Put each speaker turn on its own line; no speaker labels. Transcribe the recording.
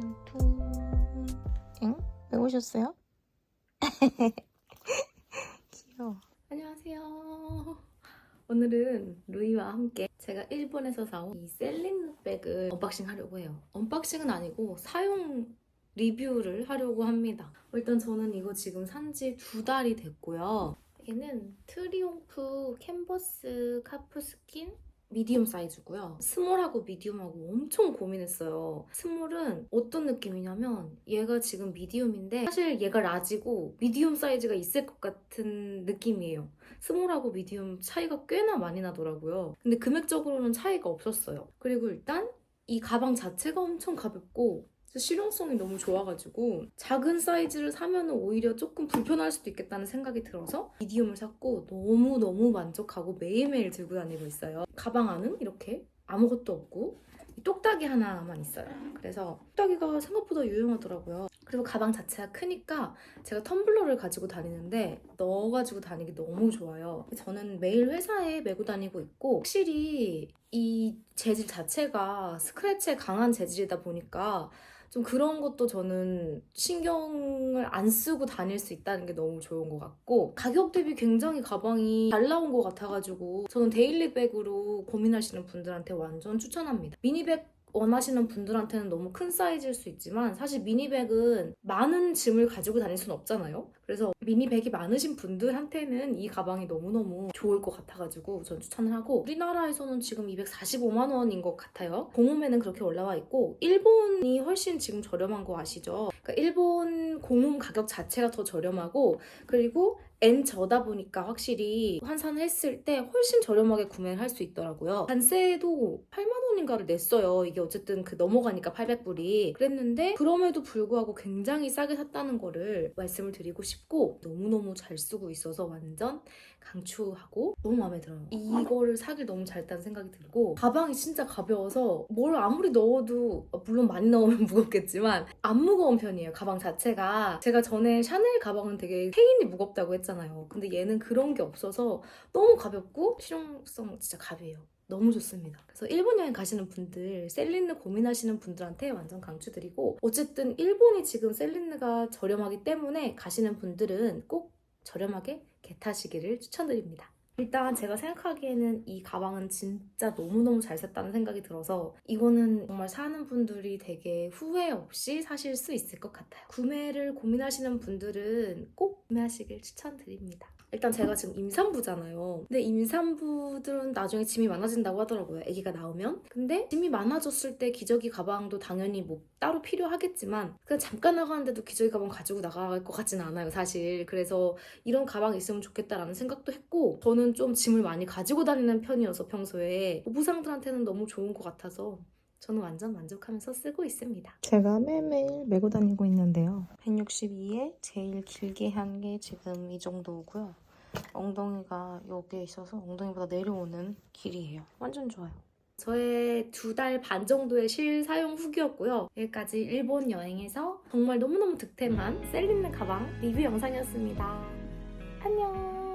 퉁퉁. 응? 왜 오셨어요? 귀여워.
안녕하세요. 오늘은 루이와 함께 제가 일본에서 사온 이 셀린 백을 언박싱 하려고 해요. 언박싱은 아니고 사용 리뷰를 하려고 합니다. 일단 저는 이거 지금 산지 두 달이 됐고요. 얘는 트리움프 캔버스 카프 스킨 미디움 사이즈고요. 스몰하고 미디움하고 엄청 고민했어요. 스몰은 어떤 느낌이냐면 얘가 지금 미디움인데 사실 얘가 라지고 미디움 사이즈가 있을 것 같은 느낌이에요. 스몰하고 미디움 차이가 꽤나 많이 나더라고요. 근데 금액적으로는 차이가 없었어요. 그리고 일단 이 가방 자체가 엄청 가볍고 실용성이 너무 좋아가지고 작은 사이즈를 사면 오히려 조금 불편할 수도 있겠다는 생각이 들어서 미디움을 샀고 너무너무 만족하고 매일매일 들고 다니고 있어요. 가방 안은 이렇게 아무것도 없고 이 똑딱이 하나만 있어요. 그래서 똑딱이가 생각보다 유용하더라고요. 그리고 가방 자체가 크니까 제가 텀블러를 가지고 다니는데 넣어가지고 다니기 너무 좋아요. 저는 매일 회사에 메고 다니고 있고 확실히 이 재질 자체가 스크래치에 강한 재질이다 보니까 좀 그런 것도 저는 신경을 안 쓰고 다닐 수 있다는 게 너무 좋은 것 같고 가격 대비 굉장히 가방이 잘 나온 것 같아가지고 저는 데일리백으로 고민하시는 분들한테 완전 추천합니다. 미니백 원하시는 분들한테는 너무 큰 사이즈일 수 있지만 사실 미니백은 많은 짐을 가지고 다닐 수는 없잖아요. 그래서 미니백이 많으신 분들한테는 이 가방이 너무너무 좋을 것 같아가지고 전 추천을 하고 우리나라에서는 지금 245만 원인 것 같아요. 공홈에는 그렇게 올라와 있고 일본이 훨씬 지금 저렴한 거 아시죠? 그러니까 일본 공홈 가격 자체가 더 저렴하고 그리고 N 저다 보니까 확실히 환산을 했을 때 훨씬 저렴하게 구매를 할 수 있더라고요. 관세도 8만 원 인가를 냈어요. 이게 어쨌든 그 넘어가니까 800불이 그랬는데 그럼에도 불구하고 굉장히 싸게 샀다는 거를 말씀을 드리고 싶고 너무너무 잘 쓰고 있어서 완전 강추하고 너무 마음에 들어요. 이거를 사길 너무 잘했다는 생각이 들고 가방이 진짜 가벼워서 뭘 아무리 넣어도 물론 많이 넣으면 무겁겠지만 안 무거운 편이에요. 가방 자체가 제가 전에 샤넬 가방은 되게 체인이 무겁다고 했잖아요. 근데 얘는 그런 게 없어서 너무 가볍고 실용성 진짜 갑이에요. 너무 좋습니다. 그래서 일본 여행 가시는 분들, 셀린느 고민하시는 분들한테 완전 강추드리고 어쨌든 일본이 지금 셀린느가 저렴하기 때문에 가시는 분들은 꼭 저렴하게 겟하시기를 추천드립니다. 일단 제가 생각하기에는 이 가방은 진짜 너무너무 잘 샀다는 생각이 들어서 이거는 정말 사는 분들이 되게 후회 없이 사실 수 있을 것 같아요. 구매를 고민하시는 분들은 꼭 구매하시길 추천드립니다. 일단 제가 지금 임산부잖아요. 근데 임산부들은 나중에 짐이 많아진다고 하더라고요. 아기가 나오면. 근데 짐이 많아졌을 때 기저귀 가방도 당연히 뭐 따로 필요하겠지만 그냥 잠깐 나가는데도 기저귀 가방 가지고 나갈 것 같진 않아요, 사실. 그래서 이런 가방 있으면 좋겠다라는 생각도 했고 저는 좀 짐을 많이 가지고 다니는 편이어서 평소에 보부상들한테는 너무 좋은 것 같아서 저는 완전 만족하면서 쓰고 있습니다.
제가 매일매일 메고 다니고 있는데요. 162에 제일 길게 한 게 지금 이 정도고요. 엉덩이가 여기에 있어서 엉덩이보다 내려오는 길이에요. 완전 좋아요.
저의 두 달 반 정도의 실사용 후기였고요. 여기까지 일본 여행에서 정말 너무너무 득템한 셀린느 가방 리뷰 영상이었습니다. 안녕!